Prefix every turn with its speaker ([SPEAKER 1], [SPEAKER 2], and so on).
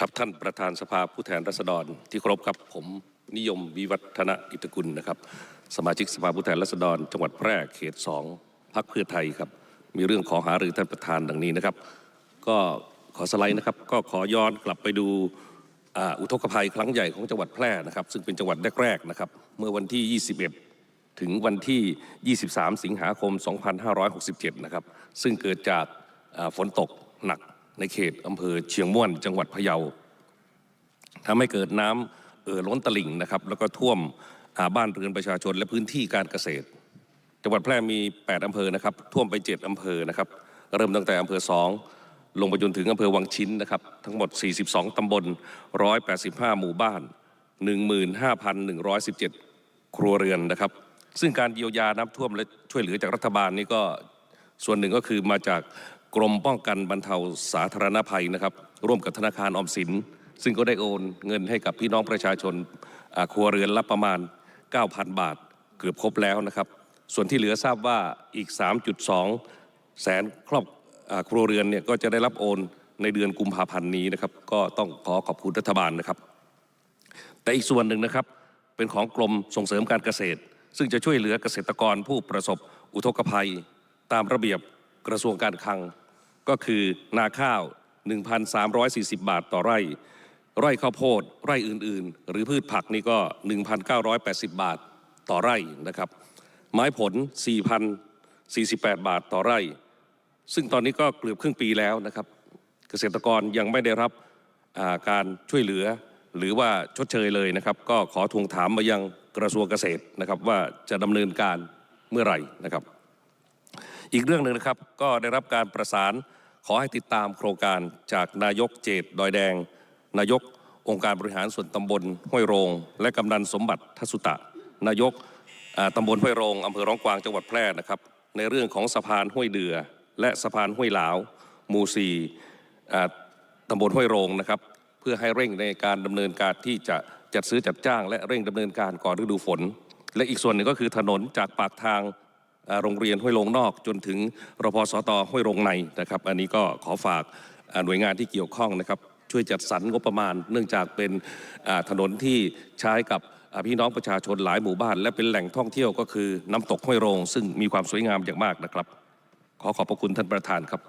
[SPEAKER 1] ครับท่านประธานสภาผู้แทนราษฎรที่เคารพครับผมนิยมวิวัฒนอิตกุลนะครับ สมาชิกสภาผู้แทนราษฎร จังหวัดแพร่เขตสองพักเพื่อไทยครับ มีเรื่องขอหารือท่านประธานดังนี้นะครับ ก็ขอสไลด์นะครับ ก็ขอย้อนกลับไปดูอุทกภัยครั้งใหญ่ของจังหวัดแพร่นะครับ ซึ่งเป็นจังหวัดแรกๆนะครับ เมื่อวันที่ 21 ถึงวันที่ 23 สิงหาคม 2567 นะครับ ซึ่งเกิดจากฝนตกหนัก ในเขตอำเภอเชียงม่วน จังหวัดพะเยาทำให้เกิดน้ำเอ่อล้นตลิ่งนะครับ แล้วก็ท่วมอ่าบ้านเรือนประชาชนและพื้นที่การเกษตร จังหวัดแพร่มี 8 อำเภอนะครับ ท่วมไป 7 อำเภอนะครับ เริ่มตั้งแต่อำเภอ 2 ลงไปจนถึงอำเภอวังชิ้นนะครับ ทั้งหมด 42 ตำบล 185 หมู่บ้าน 15,117 ครัวเรือนนะครับ ซึ่งการเยียวยาน้ำท่วมและช่วยเหลือจากรัฐบาลนี่ก็ส่วนหนึ่งก็คือมาจาก กรมป้องกันบรรเทาสาธารณภัยนะครับ ร่วมกับธนาคารออมสิน ซึ่งก็ได้โอนเงินให้กับพี่น้องประชาชนครัวเรือนละประมาณ 9,000 บาท เกือบครบแล้วนะครับ ส่วนที่เหลือทราบว่าอีก 3.2 แสนครอบอครัวเรือนเนี่ยก็จะได้รับโอนในเดือนกุมภาพันธ์นี้นะครับ ก็ต้องขอขอบคุณรัฐบาลนะครับ แต่อีกส่วนหนึ่งนะครับเป็นของกรมส่งเสริมการเกษตร ซึ่งจะช่วยเหลือเกษตรกรผู้ประสบอุทกภัย ตามระเบียบกระทรวงการคลัง ก็คือนาข้าว 1,340 บาทต่อไร่ ไร่ข้าวโพด ไร่อื่นๆ หรือพืชผักนี่ก็ 1,980 บาทต่อไร่นะครับ ไม้ผล 4,048 บาทต่อไร่ ซึ่งตอนนี้ก็เกือบครึ่งปีแล้วนะครับ เกษตรกรยังไม่ได้รับาการช่วยเหลือหรือว่าชดเชยเลยนะครับ ก็ขอทวงถามมายังกระทรวงเกษตรนะครับว่าจะดำเนินการเมื่อไหร่นะครับ อีกเรื่องหนึ่งนะครับก็ได้รับการประสานขอให้ติดตามโครงการจากนายกเจตดอยแดง นายกองค์การบริหารส่วนตำบลห้วยโรง และกำนันสมบัติทัศสุตะ นายกตำบลห้วยโรงอำเภอร้องกวางจังหวัดแพร่นะครับ ในเรื่องของสะพานห้วยเดือ และสะพานห้วยหลาวหมู่สีตำบลห้วยโรงนะครับ เพื่อให้เร่งในการดำเนินการที่จะจัดซื้อจัดจ้าง และเร่งดำเนินการก่อนฤดูฝน และอีกส่วนหนึ่งก็คือถนนจากปากทาง โรงเรียนห้วยโรงนอกจนถึงรพสตห้วยโรงในนะครับ อันนี้ก็ขอฝากหน่วยงานที่เกี่ยวข้องนะครับ ช่วยจัดสรรงบประมาณ เนื่องจากเป็นถนนที่ใช้กับพี่น้องประชาชนหลายหมู่บ้าน และเป็นแหล่งท่องเที่ยวก็คือน้ำตกห้วยโรง ซึ่งมีความสวยงามอย่างมากนะครับ ขอขอบพระคุณท่านประธานครับ